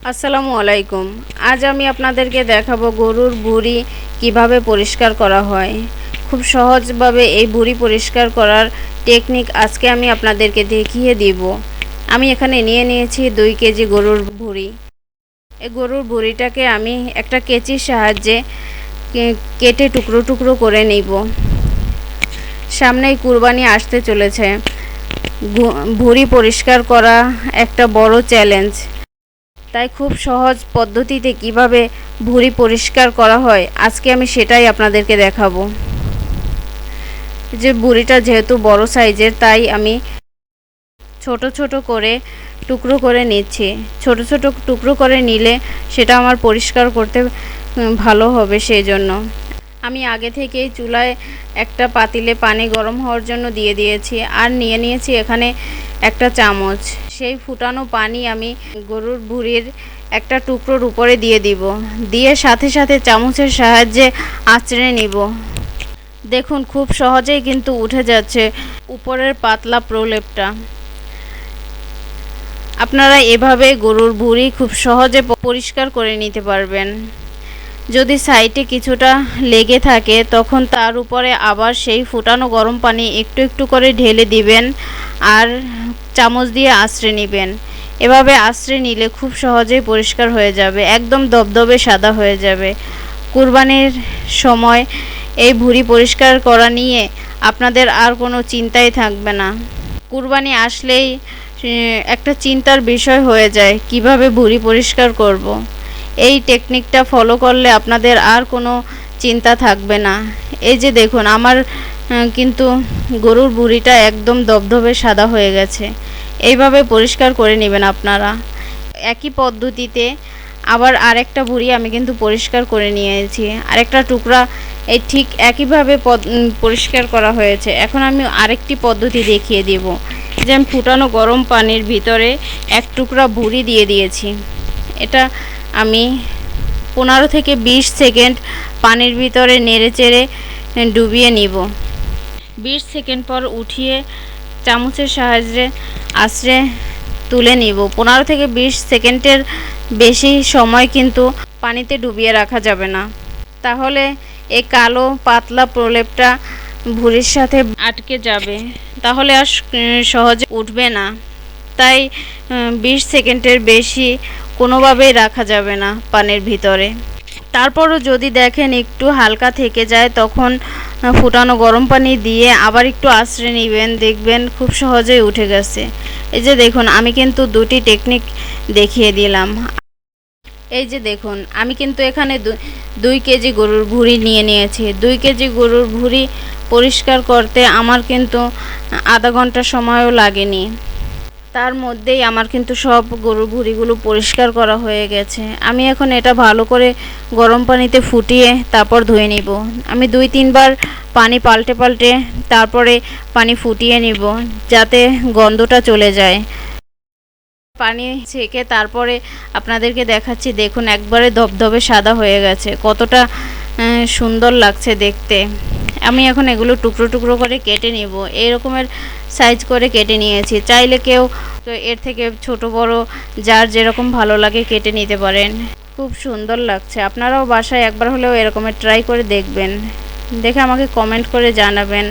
আসসালামু আলাইকুম। আজ আমি আপনাদেরকে দেখাবো গরুর ভুঁড়ি কীভাবে পরিষ্কার করা হয়। খুব সহজভাবে এই ভুঁড়ি পরিষ্কার করার টেকনিক আজকে আমি আপনাদেরকে দেখিয়ে দিব। আমি এখানে নিয়ে নিয়েছি দুই কেজি গরুর ভুঁড়ি এই গরুর ভুঁড়িটাকে আমি একটা কেচির সাহায্যে কেটে টুকরো টুকরো করে নিব। সামনেই কুরবানি আসতে চলেছে। ভুঁড়ি পরিষ্কার করা একটা বড় চ্যালেঞ্জ তাই খুব সহজ পদ্ধতিতে কীভাবে ভুঁড়ি পরিষ্কার করা হয়, আজকে আমি সেটাই আপনাদেরকে দেখাবো। যে ভুঁড়িটা যেহেতু বড় সাইজের, তাই আমি ছোট ছোট করে টুকরো করে নিচ্ছি। ছোট ছোট টুকরো করে নিলে সেটা আমার পরিষ্কার করতে ভালো হবে সেই জন্য। আমি আগে থেকেই চুলায় একটা পাতিলে পানি গরম হওয়ার জন্য দিয়ে দিয়েছি আর নিয়ে নিয়েছি এখানে একটা চামচ। সেই ফুটানো পানি আমি গরুর ভুঁড়ির একটা টুকরোর উপরে দিয়ে দিব। দিয়ে সাথে সাথে চামচের সাহায্যে আঁচড়ে নিব। দেখুন, খুব সহজেই কিন্তু উঠে যাচ্ছে উপরের পাতলা প্রলেপটা। আপনারা এভাবে গরুর ভুঁড়ি খুব সহজে পরিষ্কার করে নিতে পারবেন। যদি সাইডে কিছুটা লেগে থাকে, তখন তার উপরে আবার সেই ফুটানো গরম পানি একটু একটু করে ঢেলে দিবেন আর চামচ দিয়ে আশ্রে নেবেন। এভাবে আশ্রে নিলে খুব সহজেই পরিষ্কার হয়ে যাবে, একদম দবদবে সাদা হয়ে যাবে। কুরবানির সময় এই ভুঁড়ি পরিষ্কার করা নিয়ে আপনাদের আর কোনো চিন্তাই থাকবে না। কুরবানি আসলেই একটা চিন্তার বিষয় হয়ে যায়, কীভাবে ভুঁড়ি পরিষ্কার করব। এই টেকনিকটা ফলো করলে আপনাদের আর কোনো চিন্তা থাকবে না। এই যে দেখুন, আমার কিন্তু গরুর বুড়িটা একদম দবধবে সাদা হয়ে গেছে। এইভাবে পরিষ্কার করে নেবেন আপনারা। একই পদ্ধতিতে আবার আরেকটা বুড়ি আমি কিন্তু পরিষ্কার করে নিয়েছি। আরেকটা টুকরা, এই ঠিক একইভাবে পরিষ্কার করা হয়েছে। এখন আমি আরেকটি পদ্ধতি দেখিয়ে দেব। যে আমি ফুটানো গরম পানির ভিতরে এক টুকরা বুড়ি দিয়ে দিয়েছি। এটা আমি পনেরো থেকে বিশ সেকেন্ড পানির ভিতরে নেড়ে চেড়ে ডুবিয়ে নিব। বিশ সেকেন্ড পর উঠিয়ে চামচের সাহায্যে আশ্রে তুলে নিব। পনেরো থেকে বিশ সেকেন্ডের বেশি সময় কিন্তু পানিতে ডুবিয়ে রাখা যাবে না। তাহলে এই কালো পাতলা প্রলেপটা ভুঁড়ির সাথে আটকে যাবে। তাহলে আর সহজে উঠবে না। তাই বিশ সেকেন্ডের বেশি কোনোভাবেই রাখা যাবে না পানির ভিতরে। তারপরও যদি দেখেন একটু হালকা থেকে যায়, তখন ফুটানো গরম পানি দিয়ে আবার একটু আশ্রয় নেবেন, দেখবেন খুব সহজেই উঠে গেছে। এই যে দেখুন, আমি কিন্তু দুটি টেকনিক দেখিয়ে দিলাম। এই যে দেখুন, আমি কিন্তু এখানে দুই কেজি গরুর ভুঁড়ি নিয়ে নিয়েছি। দুই কেজি গরুর ভুঁড়ি পরিষ্কার করতে আমার কিন্তু আধা ঘণ্টা সময়ও লাগেনি। তার মধ্যেই আমার কিন্তু সব গরুর ভুঁড়িগুলো পরিষ্কার করা হয়ে গেছে। আমি এখন এটা ভালো করে গরম পানিতে ফুটিয়ে তারপর ধুয়ে নিব। আমি দুই তিনবার পানি পাল্টে পাল্টে তারপরে পানি ফুটিয়ে নিব যাতে গন্ধটা চলে যায়। পানি ছেঁকে তারপরে আপনাদেরকে দেখাচ্ছি, দেখুন একবারে ধবধবে সাদা হয়ে গেছে। কতটা সুন্দর লাগছে দেখতে। আমি এখন এগুলো টুকরো টুকরো করে কেটে নিব। এই রকমের সাইজ করে কেটে নিয়েছি। চাইলে কেউ তো এর থেকে ছোট, বড়, যার যেরকম ভালো লাগে কেটে নিতে পারেন। খুব সুন্দর লাগছে। আপনারাও বাসায় একবার হলেও এরকমের ট্রাই করে দেখবেন। দেখে আমাকে কমেন্ট করে জানাবেন।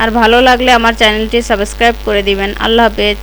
আর ভালো লাগলে আমার চ্যানেলটি সাবস্ক্রাইব করে দিবেন। আল্লাহ হাফেজ।